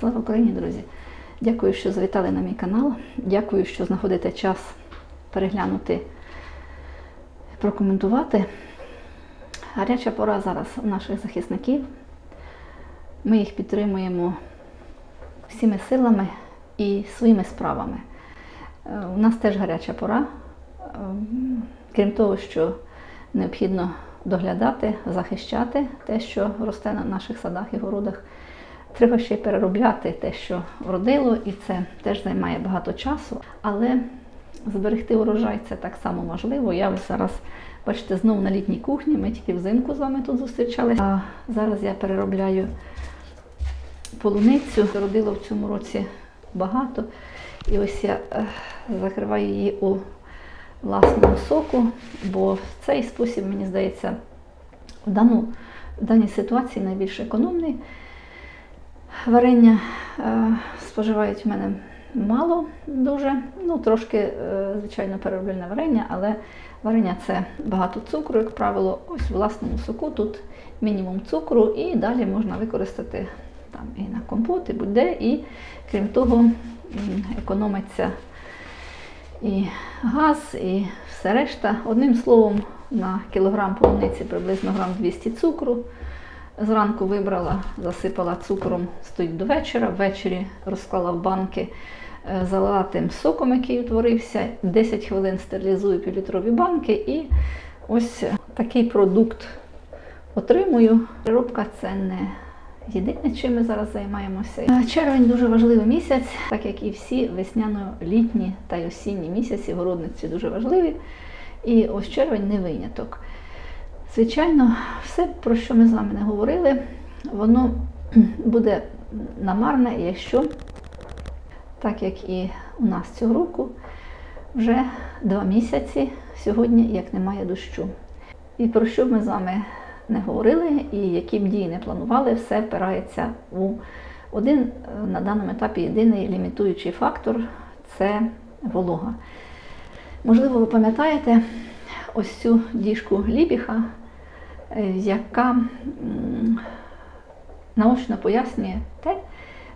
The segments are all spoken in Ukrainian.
Слава Україні, друзі! Дякую, що завітали на мій канал. Дякую, що знаходите час переглянути, прокоментувати. Гаряча пора зараз у наших захисників. Ми їх підтримуємо всіми силами і своїми справами. Е, У нас теж гаряча пора. Е, Крім того, що необхідно доглядати, захищати те, що росте на наших садах і городах. Треба ще й переробляти те, що вродило, і це теж займає багато часу. Але зберегти урожай це так само важливо. Я ось зараз, бачите, знову на літній кухні. Ми тільки взимку з вами тут зустрічалися. А зараз я переробляю полуницю. Родило в цьому році багато. І ось я е, закриваю її у власному соку, бо в цей спосіб, мені здається, в, дану, в даній ситуації найбільш економний. Варення е, споживають в мене мало дуже, ну трошки, е, звичайно, перероблене варення, але варення це багато цукру, як правило, ось в власному соку тут мінімум цукру, і далі можна використати там і на компот, і будь-де, і крім того, економиться і газ, і все решта. Одним словом, на кілограм полуниці приблизно грам 200 цукру. Зранку вибрала, засипала цукром, стоїть до вечора. Ввечері розклала в банки, е, залила тим соком, який утворився. 10 хвилин стерилізую півлітрові банки і ось такий продукт отримую. Переробка це не єдине, чим ми зараз займаємося. Е, Червень дуже важливий місяць, так як і всі весняно-літні та й осінні місяці, городниці дуже важливі. І ось червень не виняток. Звичайно, все, про що ми з вами не говорили, воно буде намарне, якщо, так як і у нас цього року, вже два місяці сьогодні, як немає дощу. І про що ми з вами не говорили, і які б дії не планували, все впирається у один на даному етапі єдиний лімітуючий фактор це волога. Можливо, ви пам'ятаєте ось цю діжку Лібіха, яка наочно пояснює те,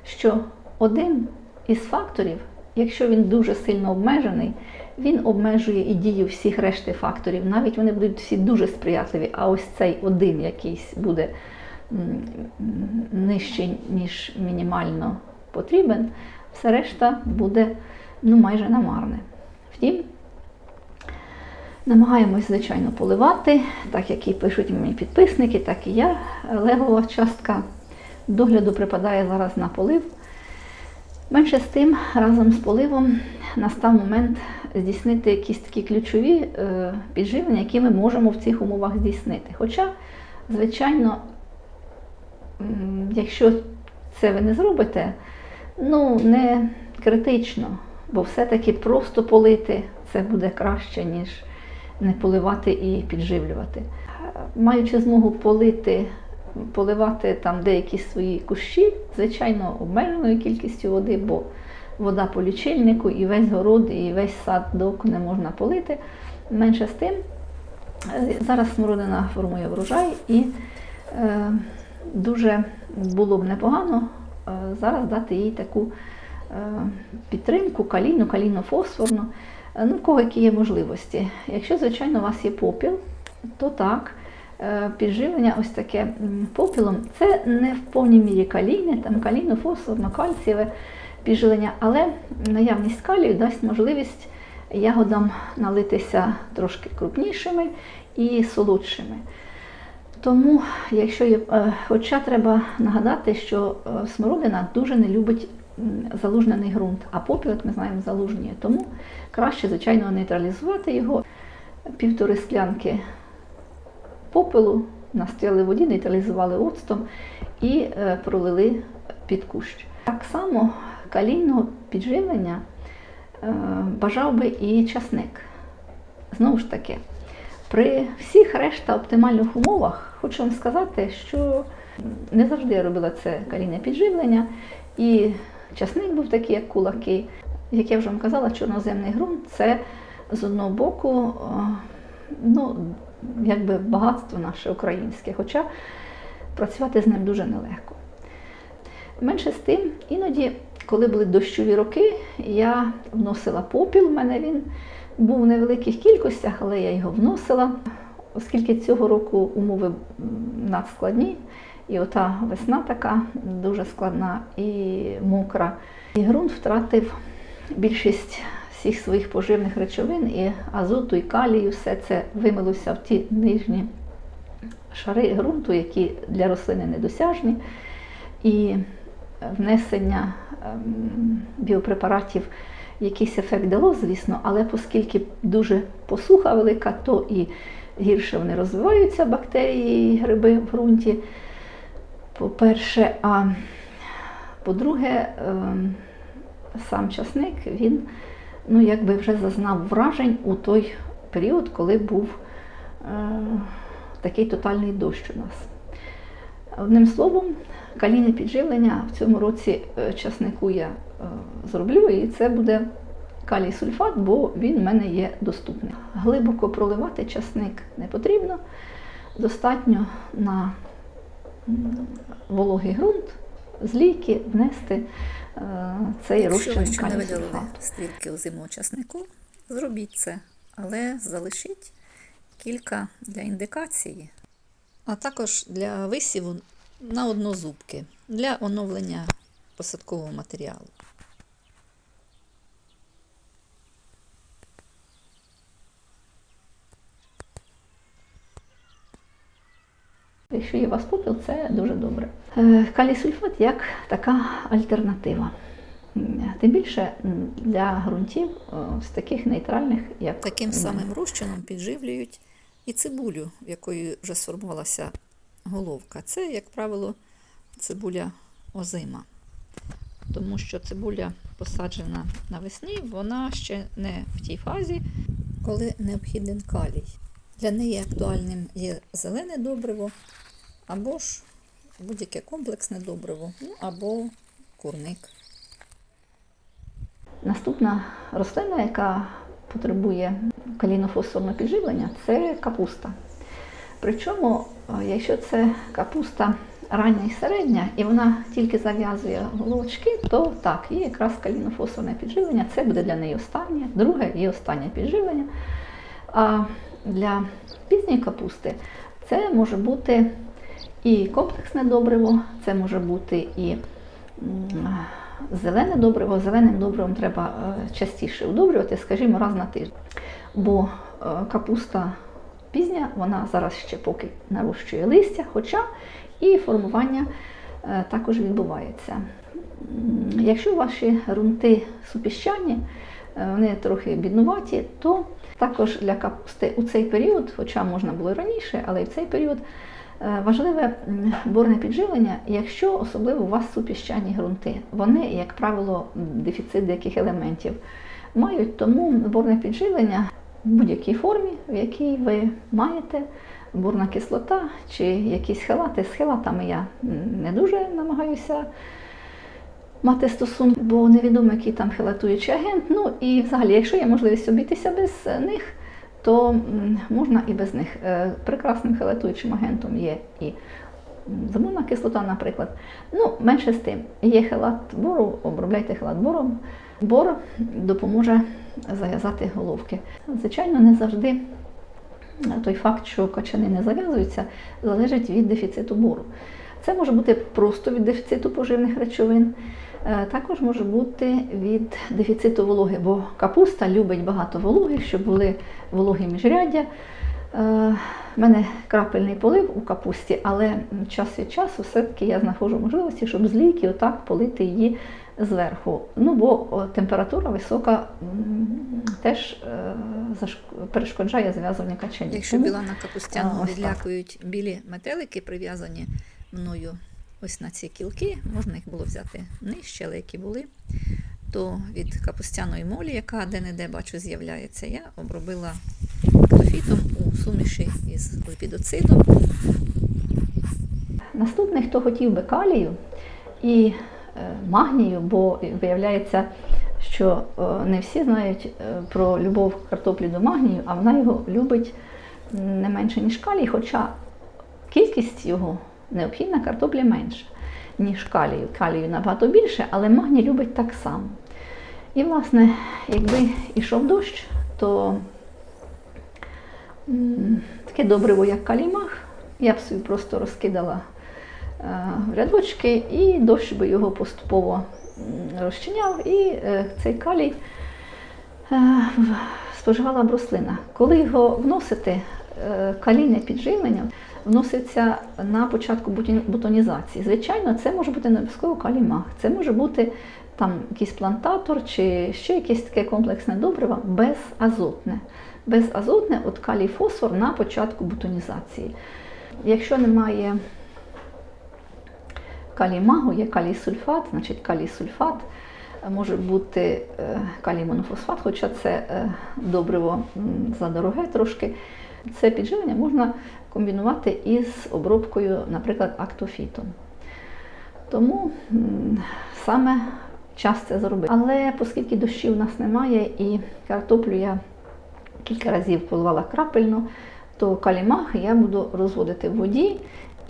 що один із факторів, якщо він дуже сильно обмежений, він обмежує і дію всіх решти факторів. Навіть вони будуть всі дуже сприятливі, а ось цей один якийсь буде нижчий, ніж мінімально потрібен, все решта буде ну, майже намарне. Втім, Намагаємось, звичайно, поливати, так як і пишуть мої підписники, так і я. Левова частка догляду припадає зараз на полив. Менше з тим, разом з поливом настав момент здійснити якісь такі ключові е, підживлення, які ми можемо в цих умовах здійснити. Хоча, звичайно, якщо це ви не зробите, ну не критично, бо все-таки просто полити це буде краще, ніж не поливати і підживлювати. Маючи змогу полити, поливати там деякі свої кущі, звичайно, обмеженою кількістю води, бо вода по лічильнику і весь город, і весь сад доку не можна полити. Менше з тим, зараз смородина формує врожай і е, дуже було б непогано е, зараз дати їй таку е, підтримку, калійну, калійно-фосфорну. Е, Ну, кого які є можливості. Якщо, звичайно, у вас є попіл, то так, е, підживлення ось таке попілом, це не в повній мірі калійне, там калійно, фосфорно, кальцієве підживлення, але наявність калію дасть можливість ягодам налитися трошки крупнішими і солодшими. Тому, якщо є, е, хоча треба нагадати, що смородина дуже не любить залужнений ґрунт, а попіл, як ми знаємо, залужнює. Тому краще, звичайно, нейтралізувати його. Півтори склянки попелу настояли в воді, нейтралізували оцтом і е, пролили під кущ. Так само калійного підживлення е, бажав би і часник. Знову ж таки, при всіх решта оптимальних умовах хочу вам сказати, що не завжди я робила це калійне підживлення, і часник був такий, як кулаки. Як я вже вам казала, чорноземний ґрунт це з одного боку е, ну, якби багатство наше українське, хоча працювати з ним дуже нелегко. Менше з тим, іноді, коли були дощові роки, я вносила попіл. У мене він був в невеликих кількостях, але я його вносила. Оскільки цього року умови надскладні, і ота весна така дуже складна і мокра. І ґрунт втратив більшість всіх своїх поживних речовин, і азоту, і калію, все це вимилося в ті нижні шари ґрунту, які для рослини недосяжні. І внесення ем, біопрепаратів якийсь ефект дало, звісно, але оскільки дуже посуха велика, то і гірше вони розвиваються, бактерії і гриби в ґрунті. По-перше, а по-друге, ем, сам часник він ну, якби вже зазнав вражень у той період, коли був е, такий тотальний дощ у нас. Одним словом, калійне підживлення в цьому році е, часнику я е, зроблю, і це буде калій сульфат, бо він в мене є доступний. Глибоко проливати часник не потрібно. Достатньо на вологий ґрунт з лійки внести е, цей Якщо розчин ви ще не виділили стрілки озимого часнику, зробіть це, але залишіть кілька для індикації, а також для висіву на однозубки для оновлення посадкового матеріалу. Якщо є вас попіл, це дуже добре. Е, Калій-сульфат як така альтернатива. Тим більше для ґрунтів е, з таких нейтральних, як Таким самим розчином підживлюють і цибулю, в якої вже сформувалася головка. Це, як правило, цибуля озима. Тому що цибуля посаджена навесні, вона ще не в тій фазі, коли необхіден калій. Для неї актуальним є зелене добриво, або ж будь-яке комплексне добриво, ну або курник. Наступна рослина, яка потребує калійно-фосфорного підживлення, це капуста. Причому, е, якщо це капуста рання і середня, і вона тільки зав'язує головочки, то так, є якраз калійно-фосфорне підживлення, це буде для неї останнє, друге і останнє підживлення. А для пізньої капусти це може бути і комплексне добриво, це може бути і зелене добриво. Зеленим добривом треба е, частіше удобрювати, скажімо, раз на тиждень. Бо е, капуста пізня, вона зараз ще поки нарощує листя, хоча і формування е, також відбувається. Якщо ваші ґрунти супіщані, вони трохи біднуваті, то також для капусти у цей період, хоча можна було раніше, але і в цей період важливе м, борне підживлення, якщо особливо у вас супіщані ґрунти. Вони, як правило, дефіцит деяких елементів мають, тому борне підживлення в будь-якій формі, в якій ви маєте. Бурна кислота чи якісь хелати. З хелатами я не дуже намагаюся мати стосунок, бо невідомо, який там хелатуючий агент. Ну і взагалі, якщо є можливість обійтися без них, то можна і без них. Е, Прекрасним хелатуючим агентом є і замовна кислота, наприклад. Ну, менше з тим, є хелат бору, обробляйте хелат бором. Бор допоможе зав'язати головки. Звичайно, не завжди той факт, що качани не зав'язуються, залежить від дефіциту бору. Це може бути просто від дефіциту поживних речовин, також може бути від дефіциту вологи, бо капуста любить багато вологи, щоб були вологі міжряддя. Е, У мене крапельний полив у капусті, але час від часу все-таки я знаходжу можливості, щоб з лійки отак полити її зверху. Ну, бо температура висока теж е, перешкоджає зв'язуванню качанів. Якщо біла на капустяну відлякують білі метелики, прив'язані мною ось на ці кілки, можна їх було взяти нижче, але які були, то від капустяної молі, яка де-не-де бачу з'являється, я обробила ктофітом у суміші із липідоцидом. Наступний, хто хотів би калію і е, магнію, бо виявляється, що е, не всі знають е, про любов картоплі до магнію, а вона його любить не менше, ніж калій, хоча кількість його необхідна картоплі менша. ніж калію. Калію набагато більше, але магній любить так само. І, власне, якби йшов дощ, то таке добриво, як калімах, я б собі просто розкидала е, в рядочки, і дощ би його поступово розчиняв, і е, цей калій е, споживала б рослина. Коли його вносити, е, калійне підживлення вноситься на початку бутонізації. Звичайно, це може бути не обов'язково калімах, це може бути там якийсь плантатор чи ще якесь таке комплексне добриво безазотне. Безазотне от калій фосфор на початку бутонізації. Якщо немає калій магу, є калій сульфат, значить калій сульфат е, може бути е, калій монофосфат, хоча це е, добриво м, задороге трошки. Це підживлення можна комбінувати із обробкою, наприклад, актофітом. Тому саме час це зробити. Але оскільки дощів у нас немає і картоплю я кілька разів поливала крапельно, то калімах я буду розводити в воді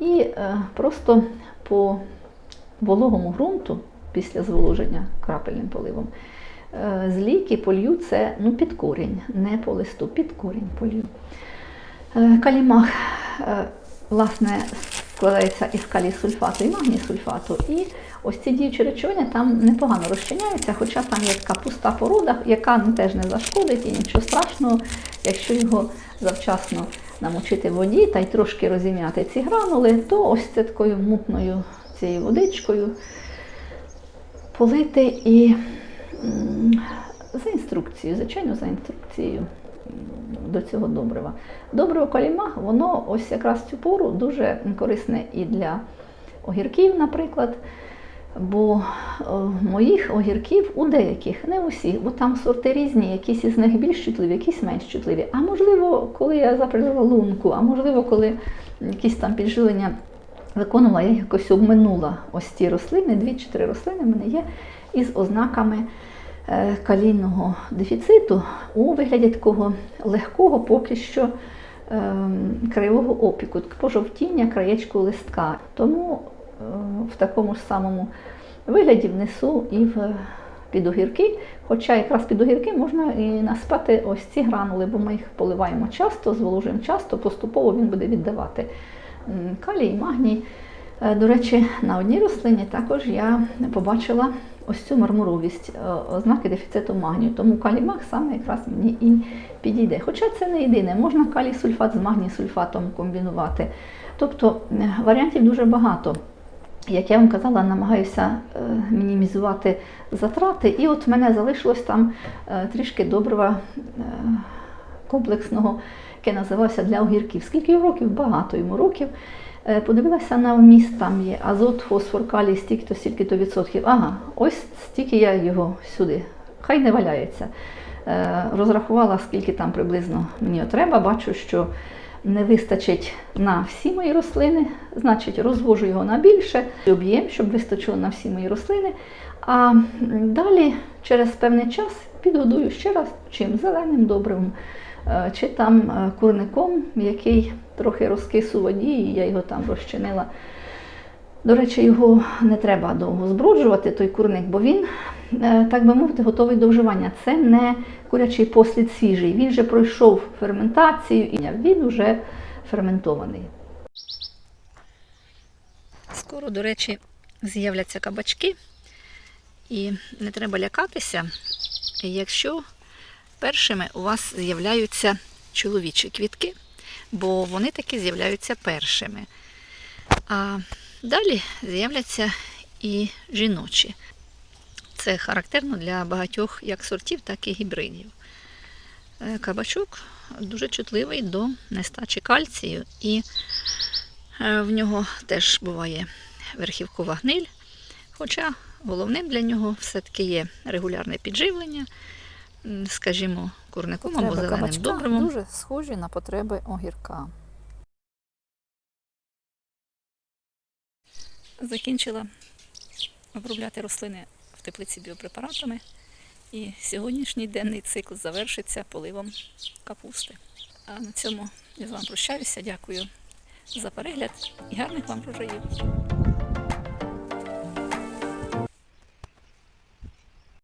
і е, просто по вологому ґрунту після зволоження крапельним поливом. е, З ліки полью це ну, під корінь, не по листу, під корінь полью. Е, Калімах, е, власне, складається із калій-сульфату і магній-сульфату. І ось ці діючі речовини там непогано розчиняються, хоча там є така пуста порода, яка теж не зашкодить і нічого страшного, якщо його завчасно намочити в воді та й трошки розім'яти ці гранули, то ось це такою мутною цією водичкою полити і за інструкцією, звичайно, за інструкцією до цього добрива. Добриво калімах, воно ось якраз цю пору дуже корисне і для огірків, наприклад. Бо е, моїх огірків у деяких, не усіх, бо там сорти різні, якісь із них більш чутливі, якісь менш чутливі. А можливо, коли я заприлила лунку, а можливо, коли якісь там підживлення виконувала, я якось обминула ось ці рослини, дві чи три рослини в мене є із ознаками калійного дефіциту у вигляді такого легкого поки що ем, краєвого опіку, пожовтіння краєчку листка. Тому е, в такому ж самому вигляді внесу і в під огірки. Хоча якраз під огірки можна і наспати ось ці гранули, бо ми їх поливаємо часто, зволожуємо часто, поступово він буде віддавати калій, магній. Е, До речі, на одній рослині також я побачила ось цю мармуровість, е, ознаки дефіциту магнію. Тому калій-маг саме якраз мені і підійде. Хоча це не єдине, можна калій-сульфат з магній-сульфатом комбінувати. Тобто е, варіантів дуже багато. Як я вам казала, намагаюся мінімізувати затрати. І от в мене залишилось там трішки добрива комплексного, яке називався для огірків. Скільки йому років? Багато йому років. Е, Подивилася на вміст, там є азот, фосфор, калій, стільки-то, стільки-то відсотків. Ага, ось стільки я його сюди. Хай не валяється. Е, Розрахувала, скільки там приблизно мені треба. Бачу, що не вистачить на всі мої рослини, значить розвожу його на більше об'єм, щоб вистачило на всі мої рослини. А далі, через певний час, підгодую ще раз чим зеленим добривом, е, чи там курником, який трохи розкис у воді, і я його там розчинила. До речі, його не треба довго зброджувати, той курник, бо він, е, так би мовити, готовий до вживання. Це не курячий послід свіжий. Він вже пройшов ферментацію і він вже ферментований. Скоро, до речі, з'являться кабачки, і не треба лякатися, якщо першими у вас з'являються чоловічі квітки, бо вони таки з'являються першими. А далі з'являться і жіночі. Це характерно для багатьох як сортів, так і гібридів. Е, Кабачок дуже чутливий до нестачі кальцію, і е, в нього теж буває верхівкова гниль. Хоча головним для нього все-таки є регулярне підживлення, скажімо, курником або зеленим кабачка добривом. дуже схожі на потреби огірка. Закінчила обробляти рослини в теплиці біопрепаратами. І сьогоднішній денний цикл завершиться поливом капусти. А на цьому я з вами прощаюся. Дякую за перегляд і гарних вам врожаїв.